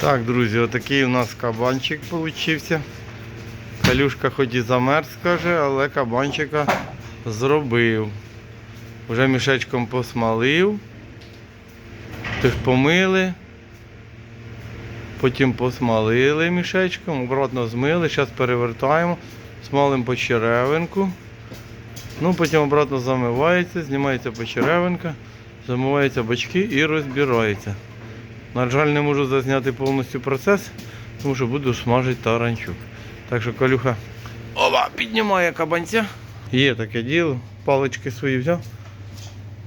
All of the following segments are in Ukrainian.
Так, друзі, отакий у нас кабанчик получився. Калюшка хоч і замерз, каже, але кабанчика зробив. Вже мішечком посмалив. Тож помили. Потім посмалили мішечком, обратно змили, зараз перевертаємо, смалимо по черевинку. Ну, потім обратно замивається, знімається почеревинка, замиваються бачки і розбирається. На жаль, не можу зазняти повністю процес, тому що буду смажити таранчук. Так що Калюха ова, піднімає кабанця. Є таке діло, палички свої взяв.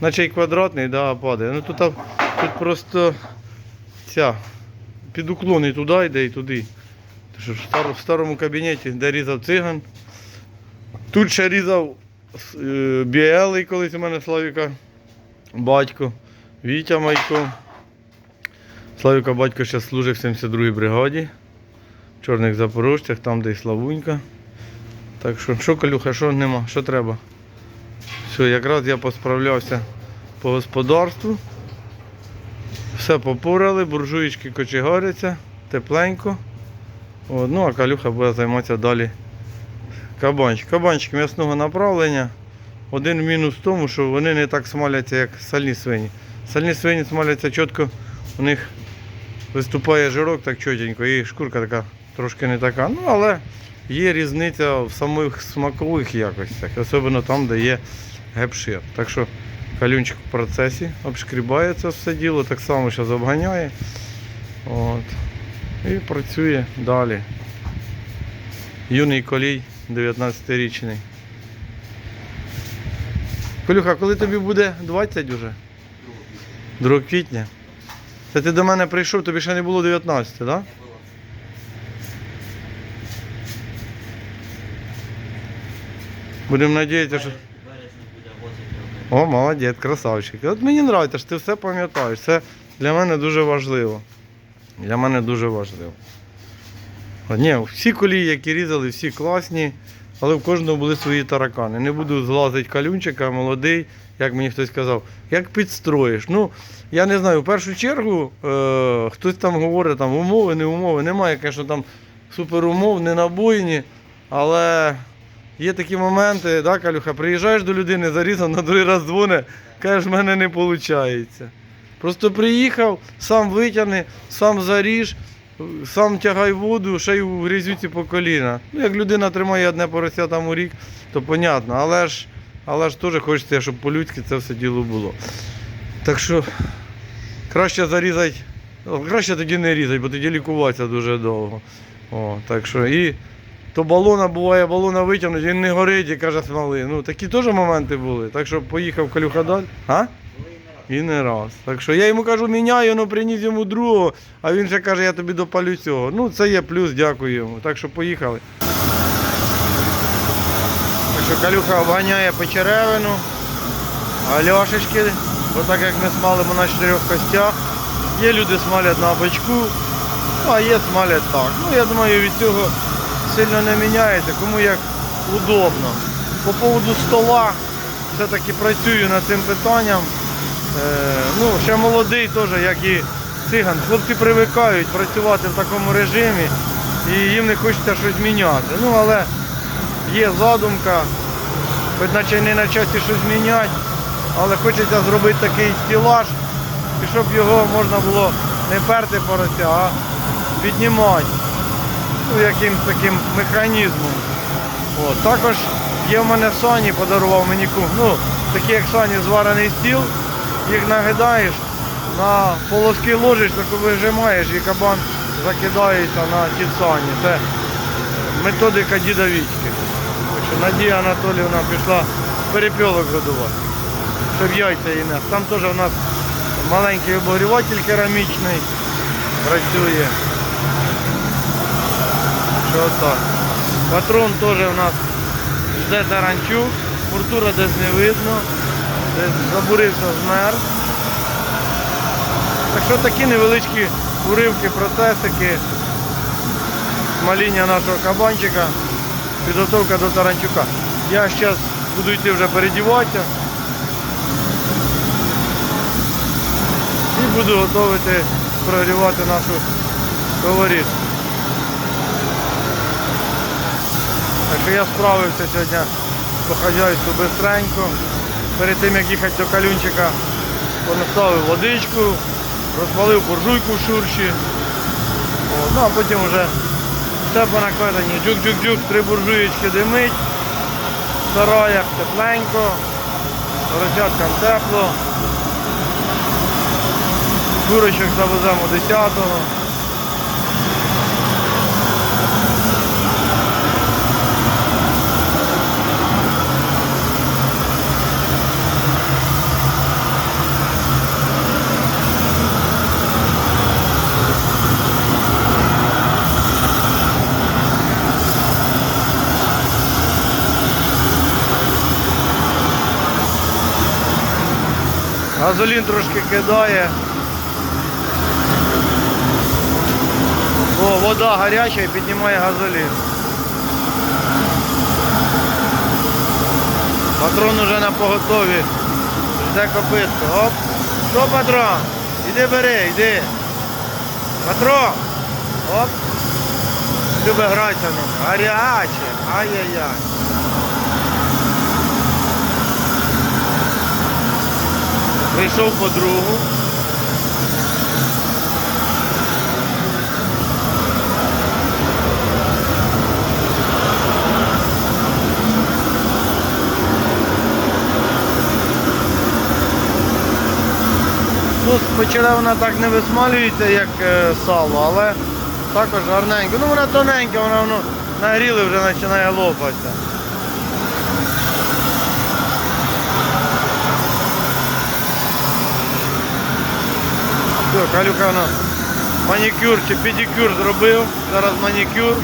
Наче й квадратний, да, падає. Ну тут, тут просто ця під уклон і туди йде, і туди. Тому що в старому, в старому кабінеті, де різав циган. Тут ще різав е, біелий колись у мене Славіка, батько, Вітя Майко. Славіка батько ще служив в 72-й бригаді, в Чорних Запорожцях, там де і Славунька. Так що, що Калюха, що нема, що треба? Все, якраз я посправлявся по господарству. Все попорали, буржуєчки кочегаряться, тепленько. От, ну а Калюха буде займатися далі кабанчик. Кабанчик м'ясного направлення. Один мінус в тому, що вони не так смаляться, як сальні свині. Сальні свині смаляться чітко, у них виступає жирок так чотенько, і шкурка така трошки не така. Ну, але є різниця в самих смакових якостях, особливо там, де є гепшир. Так що калюнчик в процесі обшкрібає це все діло, так само зараз обганяє. От. І працює далі. Юний колій 19-річний. Колюха, коли тобі буде 20 уже? 2 квітня. Це ти до мене прийшов, тобі ще не було 19, так? Да? Будемо надіятися, що. О, молодець, красавчик. От мені подобається, що ти все пам'ятаєш. Це для мене дуже важливо. Для мене дуже важливо. Ні, всі колії, які різали, всі класні, але в кожного були свої таракани. Не буду злазити калюнчика, молодий, як мені хтось казав, як підстроїш. Ну, я не знаю, в першу чергу е, хтось там говорить, там умови, не умови. Немає, звісно, там суперумов, не набойні, але є такі моменти, да, Калюха, приїжджаєш до людини, зарізав, на другий раз дзвони, кажеш, в мене не виходить. Просто приїхав, сам витягни, сам заріж, сам тягай воду, ще й в грязюці по коліна. Ну, як людина тримає одне порося там у рік, то понятно. Але ж, але ж теж хочеться, щоб по-людськи це все діло було. Так що краще зарізати, ну, краще тоді не різати, бо тоді лікуватися дуже довго. О, так що і то балона буває, балона витягнуть, він не горить і каже смоли. Ну такі теж моменти були. Так що поїхав Калюха далі. А? І не раз. Так що я йому кажу, міняю, ну приніс йому другого, а він ще каже, я тобі допалю цього. Ну це є плюс, дякую йому. Так що поїхали. Так що Калюха обганяє печеревину, альошечки, бо так як ми смалимо на чотирьох костях. Є люди смалять на бочку, ну, а є смалять так. Ну я думаю, від цього сильно не міняється, кому як удобно. По поводу стола, все-таки працюю над цим питанням. Е, ну, ще молодий теж, як і циган. Хлопці привикають працювати в такому режимі і їм не хочеться щось міняти. Ну, але є задумка, хоч наче не на часі щось міняти, але хочеться зробити такий стілаж, і щоб його можна було не перти порося, а піднімати ну, якимсь таким механізмом. От. Також є в мене сані, подарував мені. Ну, такі як сані зварений стіл, їх нагидаєш, на полоски ложиш, так вижимаєш і кабан закидається на ті сані. Це методика діда Вітьки. Надія Анатоліївна пішла перепілок годувати, щоб яйця її нес. Там теж у нас маленький обогріватель керамічний працює. Що так. Патрон теж у нас жде таранчук, фуртура десь не видно, забурився змерз. Так що такі невеличкі уривки, процесики, смаління нашого кабанчика, підготовка до таранчука. Я зараз буду йти вже передіватися і буду готувати прогрівати нашу сковорідку. Так що я справився сьогодні по хазяйству бистренько. Перед тим як їхати до калюнчика, понаставив водичку, розпалив буржуйку в шурші. О, ну а потім вже все по накладенні. Джук-джук-джук, три буржуєчки димить, в сараях тепленько, поросяткам тепло. Курочок завеземо 10-го. Газолін трошки кидає. О, вода гаряча і піднімає газолін. Патрон уже на поготові. Жде копитко. Оп. Що патрон? Іди бери, йди. Патрон. Оп. Любе гратися ним. Гаряче. Ай-яй-яй. Прийшов подругу. Ну, спочатку вона так не висмалюється, як е, сало, але також гарненько. Ну вона тоненька, вона воно нагріли вже починає лопатися. Все, Калюка вона манікюр чи педикюр зробив. Зараз манікюр.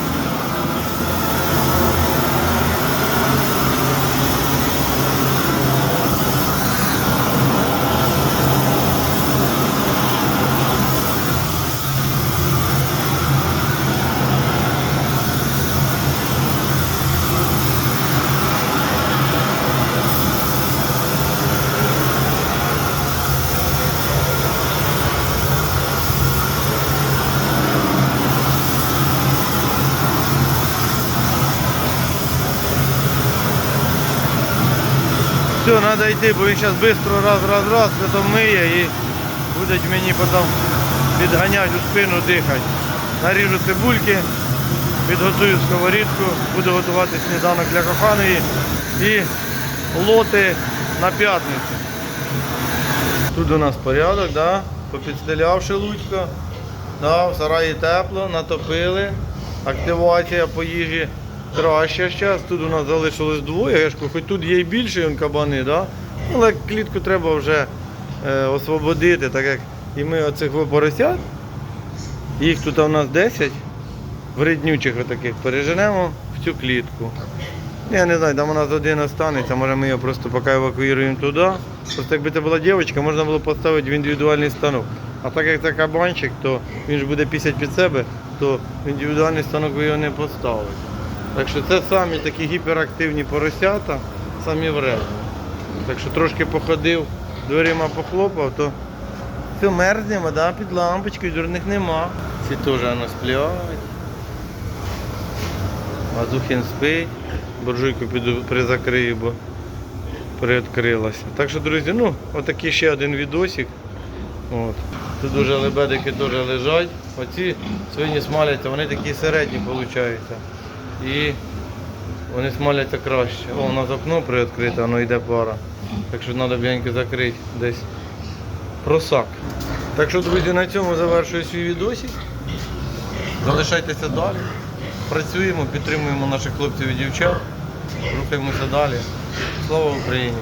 Все, треба йти, бо він зараз швидко раз, раз, раз, потім миє і будуть мені потім підганяти у спину дихати. Наріжу цибульки, підготую сковорідку, буду готувати сніданок для коханої і лоти на п'ятницю. Тут у нас порядок, да? попідстеляв шелудько, да, в сараї тепло, натопили, активація по їжі краща зараз. Тут у нас залишилось двоє, я ж кажу, хоч тут є і більше он, кабани, да? але клітку треба вже е, освободити, так як і ми оцих поросят, їх тут у нас 10 вреднючих отаких переженемо в цю клітку. Я не знаю, там у нас один останеться, може ми його просто поки евакуюємо туди. Просто якби це була дівчинка, можна було поставити в індивідуальний станок. А так як це кабанчик, то він ж буде пісять під себе, то в індивідуальний станок ви його не поставите. Так що це самі такі гіперактивні поросята, самі вредні. Так що трошки походив, дверима похлопав, то все мерзнемо, да, під лампочкою, дурних нема. Ці теж воно сплять. Мазухін спить, буржуйку піду призакрию, бо приоткрилася. Так що, друзі, ну, отакий ще один відосик. От. Тут дуже лебедики теж лежать. Оці свині смаляться, вони такі середні виходять. І вони смаляться краще. О, у нас окно приоткрите, воно йде пара. Так що треба б'яньки закрити десь просак. Так що, друзі, на цьому завершую свій відосик. Залишайтеся далі. Працюємо, підтримуємо наших хлопців і дівчат. Рухаємося далі. Слава Україні!